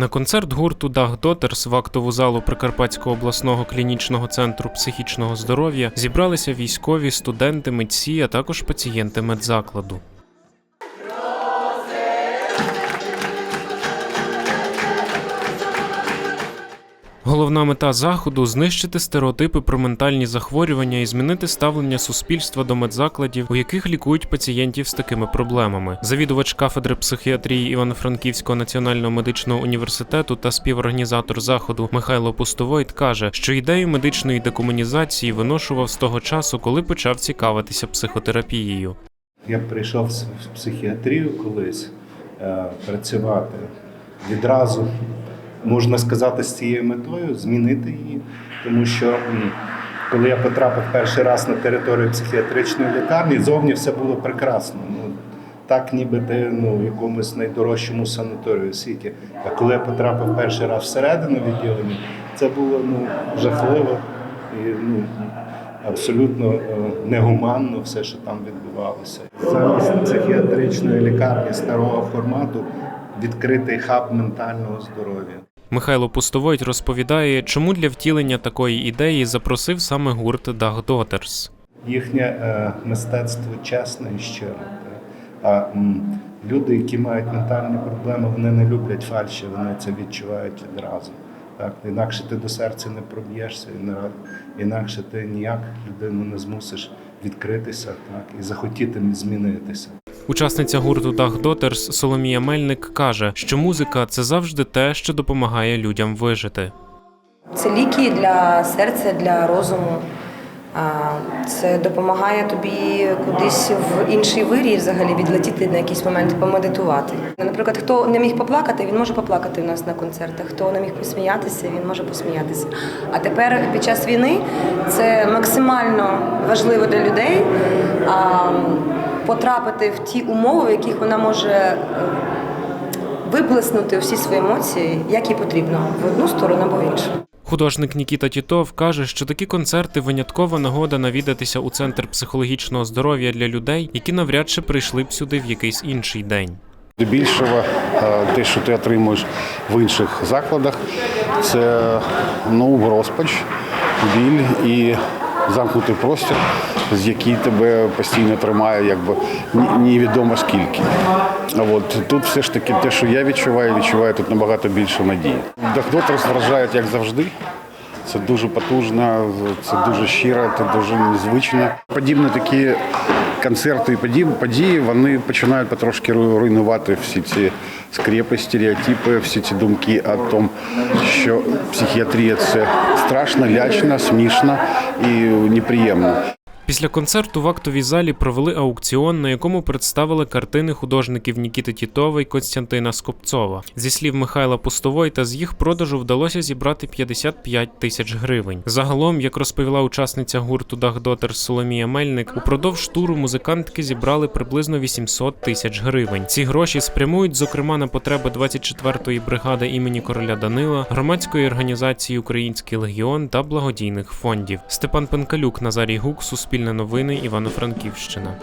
На концерт гурту Дах Дотерс в актову залу Прикарпатського обласного клінічного центру психічного здоров'я зібралися військові, студенти, митці, а також пацієнти медзакладу. Головна мета заходу знищити стереотипи про ментальні захворювання і змінити ставлення суспільства до медзакладів, у яких лікують пацієнтів з такими проблемами. Завідувач кафедри психіатрії Івано-Франківського національного медичного університету та співорганізатор заходу Михайло Пустовойт каже, що ідею медичної декомунізації виношував з того часу, коли почав цікавитися психотерапією. Я прийшов в психіатрію колись е, працювати відразу, можна сказати, з цією метою змінити її. Тому що коли я потрапив перший раз на територію психіатричної лікарні, зовні все було прекрасно. Ну, так, ніби ти ну, в якомусь найдорожчому санаторію у світі. А коли я потрапив перший раз всередину відділення, це було ну, жахливо і ну, абсолютно е, негуманно все, що там відбувалося. Замість психіатричної лікарні старого формату відкритий хаб ментального здоров'я. Михайло Пустовойт розповідає, чому для втілення такої ідеї запросив саме гурт Дах Дотерс. Їхнє е, мистецтво чесне і щире. А м, люди, які мають ментальні проблеми, вони не люблять фальші, вони це відчувають відразу. Так, інакше ти до серця не проб'єшся, інакше ти ніяк людину не змусиш відкритися так, і захотіти змінитися. Учасниця гурту Дах Дотерс Соломія Мельник каже, що музика це завжди те, що допомагає людям вижити. Це ліки для серця, для розуму. Це допомагає тобі кудись в інший вирій взагалі відлетіти на якийсь момент, помедитувати. Наприклад, хто не міг поплакати, він може поплакати у нас на концертах. Хто не міг посміятися, він може посміятися. А тепер під час війни це максимально важливо для людей а, потрапити в ті умови, в яких вона може е, виплеснути всі свої емоції, як їй потрібно, в одну сторону або в іншу. Художник Нікіта Тітов каже, що такі концерти виняткова нагода навідатися у центр психологічного здоров'я для людей, які навряд чи прийшли б сюди в якийсь інший день. Більшого е, те, що ти отримуєш в інших закладах, це ну, розпач, біль і замкнутий простір, з який тебе постійно тримає, якби невідомо скільки. А от тут все ж таки те, що я відчуваю, відчуваю тут набагато більше надії. Доктор вражають, як завжди. Це дуже потужно, це дуже щиро, це дуже незвично. Подібні такі концерти і події вони починають потрошки руйнувати всі ці скрепи, стереотипи, всі ці думки о тому, що психіатрія це страшно, лячно, смішно і неприємно. Після концерту в актовій залі провели аукціон, на якому представили картини художників Нікіти Тітова і Костянтина Скопцова. Зі слів Михайла Пустовойта, з їх продажу вдалося зібрати 55 тисяч гривень. Загалом, як розповіла учасниця гурту Дахдотер Соломія Мельник, упродовж туру музикантки зібрали приблизно 800 тисяч гривень. Ці гроші спрямують, зокрема, на потреби 24-ї бригади імені короля Данила, громадської організації Український легіон та благодійних фондів. Степан Пенкалюк, Назарій Гук, Суспільне новини, Івано-Франківщина.